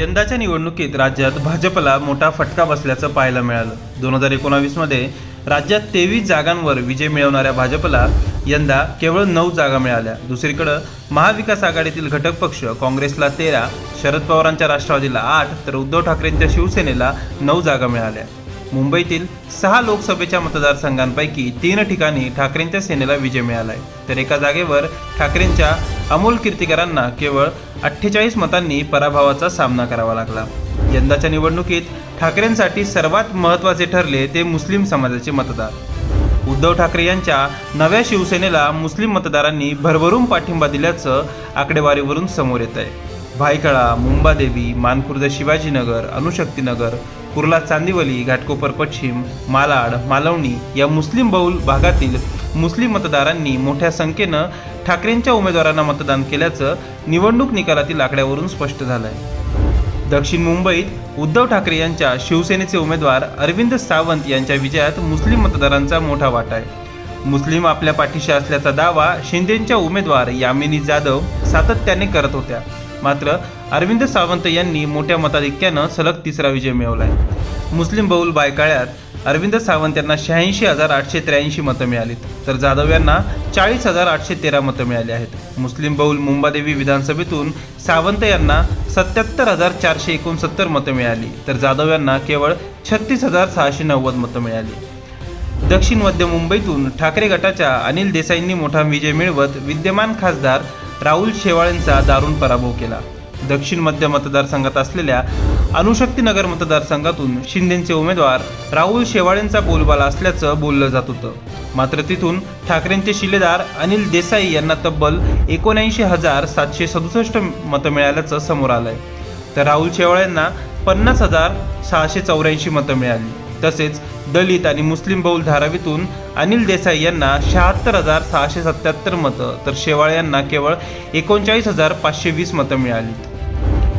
यंदाच्या निवडणुकीत राज्यात भाजपला मोठा फटका बसल्याचं पाहायला मिळालं. दोन हजार एकोणावीसमध्ये राज्यात तेवीस जागांवर विजय मिळवणाऱ्या भाजपला यंदा केवळ नऊ जागा मिळाल्या. दुसरीकडं महाविकास आघाडीतील घटक पक्ष काँग्रेसला तेरा शरद पवारांच्या राष्ट्रवादीला आठ तर उद्धव ठाकरेंच्या शिवसेनेला नऊ जागा मिळाल्या. मुंबईतील सहा लोकसभेच्या मतदारसंघांपैकी तीन ठिकाणी ठाकरेंच्या सेनेला विजय मिळाला आहे तर एका जागेवर ठाकरेंच्या अमोल कीर्तिकरांना केवळ अठ्ठेचाळीस मतांनी पराभवाचा सामना करावा लागला. यंदाच्या निवडणुकीत ठाकरेंसाठी सर्वात महत्त्वाचे ठरले ते मुस्लिम समाजाचे मतदार. उद्धव ठाकरे यांच्या नव्या शिवसेनेला मुस्लिम मतदारांनी भरभरून पाठिंबा दिल्याचं आकडेवारीवरून समोर येत आहे भायखळा मुंबादेवी मानखुर्द शिवाजीनगर अणुशक्तीनगर कुर्ला चांदिवली घाटकोपर पश्चिम मालाड मालवणी या मुस्लिम बहुल भागातील मुस्लिम मतदारांनी मोठ्या संख्येनं ठाकरेंच्या उमेदवारांना मतदान केल्याचं निवडणूक निकालातील आकड्यावरून स्पष्ट झालं आहे दक्षिण मुंबईत उद्धव ठाकरे यांच्या शिवसेनेचे उमेदवार अरविंद सावंत यांच्या विजयात मुस्लिम मतदारांचा मोठा वाटा आहे. मुस्लिम आपल्या पाठीशी असल्याचा दावा शिंदेंच्या उमेदवार यामिनी जाधव सातत्याने करत होत्या. मात्र अरविंद सावंत यांनी मोठ्या मताधिक्यानं सलग तिसरा विजय मिळवलाय. मुस्लिम बहुल बायकाळ्यात अरविंद सावंत यांना शहाऐंशी हजार आठशे त्र्याऐंशी मतं मिळालीत तर जाधव यांना चाळीस हजार आठशे तेरा मतं मिळाली आहेत. मुस्लिम बहुल मुंबादेवी विधानसभेतून सावंत यांना सत्याहत्तर हजार चारशे एकोणसत्तर मतं मिळाली. तर जाधव यांना केवळ छत्तीस हजार सहाशे नव्वद मतं मिळाली. दक्षिण मध्य मुंबईतून ठाकरे गटाच्या अनिल देसाईंनी मोठा विजय मिळवत विद्यमान खासदार राहुल शेवाळेंचा दारुण पराभव केला. दक्षिण मध्य मतदारसंघात असलेल्या अणुशक्तीनगर मतदारसंघातून शिंदेचे उमेदवार राहुल शेवाळेंचा बोलबाला असल्याचं बोललं जात होतं. मात्र तिथून ठाकरेंचे शिलेदार अनिल देसाई यांना तब्बल एकोणऐंशी हजार सातशे सदुसष्ट मतं मिळाल्याचं समोर आलंय. तर राहुल शेवाळेंना पन्नास हजार सहाशे चौऱ्याऐंशी मतं मिळाली. तसेच दलित आणि मुस्लिम बहुल धारावीतून अनिल देसाई यांना शहात्तर हजार सहाशे सत्याहत्तर मतं तर शेवाळे यांना केवळ एकोणचाळीस हजार पाचशे वीस मतं मिळाली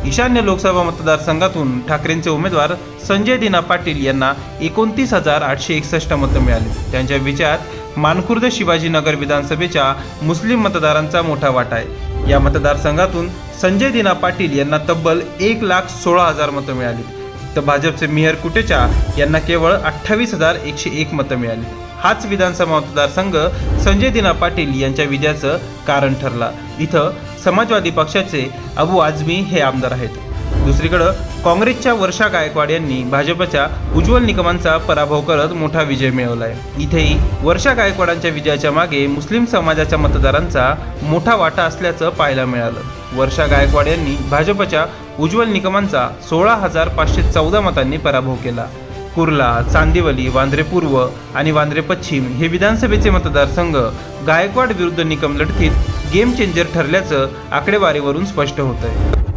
ईशान्य लोकसभा मतदारसंघातून ठाकरेंचे उमेदवार संजय दिना पाटील यांना एकोणतीस हजार आठशे एकसष्ट मतं मिळाली. त्यांच्या विजयात मानखुर्द शिवाजीनगर विधानसभेच्या मुस्लिम मतदारांचा मोठा वाटा आहे. या मतदारसंघातून संजय दिना पाटील यांना तब्बल एक लाख सोळा हजार मतं मिळाली. तर भाजपचे मिहर कुटेचा यांना केवळ अठ्ठावीस हजार एकशे एक मतं मिळाली. हाच विधानसभा मतदारसंघ संजय दिना पाटील यांच्या विजयाचं कारण ठरला. इथं समाजवादी पक्षाचे अबू आझमी हे आमदार आहेत. दुसरीकडं काँग्रेसच्या वर्षा गायकवाड यांनी भाजपच्या उज्ज्वल निकमांचा पराभव करत मोठा विजय मिळवलाय. इथेही वर्षा गायकवाडांच्या विजयाच्या मागे मुस्लिम समाजाच्या मतदारांचा मोठा वाटा असल्याचं पाहायला मिळालं. वर्षा गायकवाड यांनी भाजपच्या उज्ज्वल निकमांचा सोळा हजार पाचशे चौदा मतांनी पराभव केला. कुर्ला चांदिवली वांद्रे पूर्व आणि वांद्रे पश्चिम हे विधानसभेचे मतदारसंघ गायकवाड विरुद्ध निकम लढतीत गेम चेंजर ठरल्याचं आकडेवारीवरून स्पष्ट होत आहे